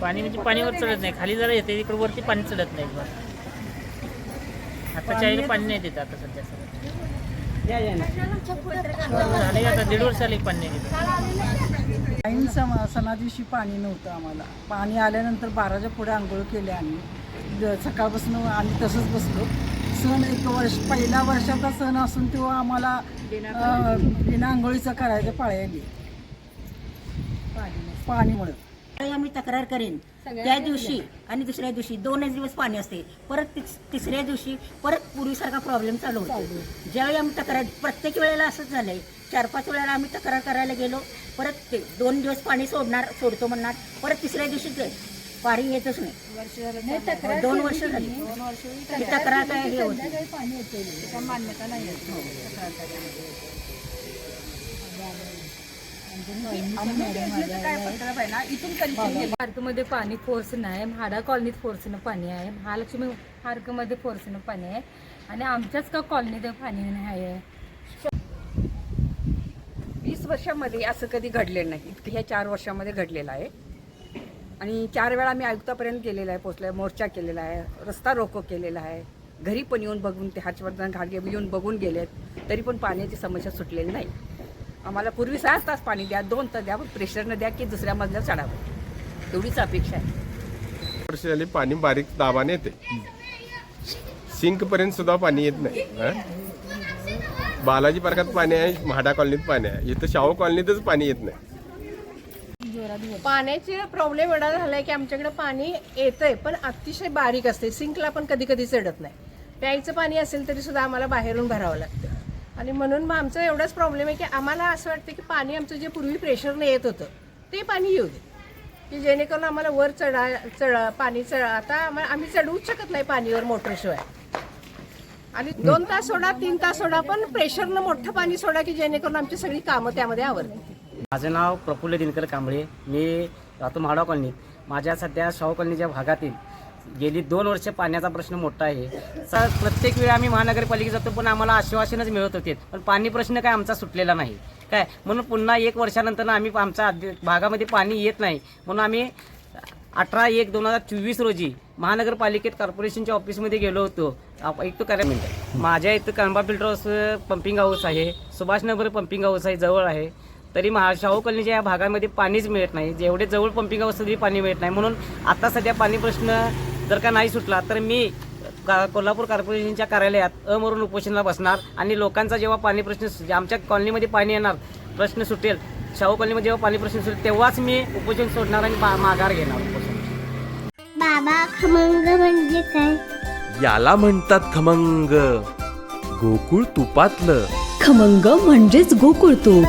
पाणी म्हणजे पाणीवर चढत नाही. खाली जरा येते इकडे वरती पाणी चढत नाही आता चाळीला पाणी नाही देत आता सध्या झाले आता दीड वर्ष आले पाणी नाही देत. ऐन सम सणा दिवशी पाणी नव्हतं आम्हाला. पाणी आल्यानंतर बाराच्या पुढे आंघोळ केली आम्ही. सकाळपासून आम्ही तसंच बसलो. सण एक वर्ष पहिल्या वर्षाचा सण असून तो आम्हाला बिना आंघोळीचा करायचं पाळी आली पाणीमुळे. आम्ही तक्रार करेन त्या दिवशी आणि दुसऱ्या दिवशी दोनच दिवस पाणी असते. परत तिस- तिसऱ्या दिवशी परत पूर्वीसारखा प्रॉब्लेम चालू होतो. ज्यावेळी आम्ही तक्रार प्रत्येक वेळेला असंच झालंय. चार पाच वेळेला आम्ही तक्रार करायला गेलो परत ते दोन दिवस पाणी सोडणार सोडतो म्हणणार परत तिसऱ्या दिवशी ते पाणी येतच नाही. दोन वर्ष झाली. तक्रार काय हे होती पार्कमध्ये पाणी फोर्सनं आहे. म्हाडा कॉलनीत फोर्सनं पाणी आहे. महालक्ष्मी पार्कमध्ये फोर्सनं पाणी आहे. आणि आमच्याच का कॉलनीत पाणी नाही आहे? वीस वर्षामध्ये असं कधी घडलेलं नाही. इतकं ह्या चार वर्षामध्ये घडलेलं आहे. आणि चार वेळा मी आयुक्तापर्यंत गेलेला आहे पोचला आहे मोर्चा केलेला आहे रस्ता रोको केलेला आहे. घरी पण येऊन बघून ते हर्षवर्धन घाडगे येऊन बघून गेलेत. तरी पण पाण्याची समस्या सुटलेली नाही. आम्हाला पूर्वी सहाच तास पाणी द्या दोन तास द्या पण प्रेशरनं द्या की दुसऱ्या मजल्यावर चढावं. एवढीच अपेक्षा आहे. वर्ष झाली पाणी बारीक दाबाने येते. सिंक पर्यंत सुद्धा पाणी येत नाही हं? बालाजी पार्कात पाणी आहे म्हाडा कॉलनीत पाणी आहे. इथं शाहू कॉलनीतच पाणी येत नाही. पाण्याचे प्रॉब्लेम एवढा झालाय की आमच्याकडे पाणी येतंय पण अतिशय बारीक असते. सिंकला पण कधी कधी चढत नाही. प्यायचं पाणी असेल तरी सुद्धा आम्हाला बाहेरून भरावं लागतं. आणि म्हणून मग आमचा एवढाच प्रॉब्लेम आहे की आम्हाला असं वाटतं की पाणी आमचं जे पूर्वी प्रेशरने येत होतं ते पाणी येऊ दे. की जेणेकरून आम्हाला वर चढा चढा पाणी चढ आता आम्हाला आम्ही चढवूच शकत नाही पाणीवर मोटरशिवाय आणि दोन तास सोडा तीन तास सोडा पण प्रेशरनं मोठं पाणी सोडा की जेणेकरून आमची सगळी कामं त्यामध्ये आवडते माझं नाव प्रफुल्ल दिनकर कांबळे. मी राहतो म्हाडा कॉलनी माझ्या सध्या शाहू कॉलनीच्या भागातील गेली दोन वर्ष पाण्याचा प्रश्न मोठा आहे. सर प्रत्येक वेळी आम्ही महानगरपालिकेत जातो पण आम्हाला आश्वासनच मिळत होते. पण पाणी प्रश्न काय आमचा सुटलेला नाही. काय? म्हणून पुन्हा एक वर्षानंतर आम्ही आमच्या आद्य- भागामध्ये पाणी येत नाही. म्हणून आम्ही अठरा एक दोन हजार चोवीस रोजी महानगरपालिकेत कॉर्पोरेशनच्या ऑफिसमध्ये गेलो होतो. एक तो कार्य मिळतं माझ्या इथं Kamba filter house pumping house आहे. सुभाषनगर पंपिंग हाऊस आहे जवळ आहे. तरी महा शाहू कॉलनीच्या या भागामध्ये पाणीच मिळत नाही. जेवढे जवळ पंपिंग हाऊस तरी पाणी मिळत नाही. म्हणून आता सध्या पाणी प्रश्न जर का नाही सुटला तर मी का कोल्हापूर कॉर्पोरेशनच्या कार्यालयात अमरून उपोषणाला बसणार आणि लोकांचा जेव्हा पाणी प्रश्न आमच्या कॉलनीमध्ये पाणी येणार प्रश्न सुटेल शाहू कॉलनीमध्ये जेव्हा पाणी प्रश्न सुटेल तेव्हाच मी उपोषण सोडणार आणि मा- माघार घेणार उपोषण. बाबा खमंग म्हणजे काय? याला म्हणतात खमंग. गोकुळ तुपातलं. खमंग म्हणजेच गोकुळ तूप.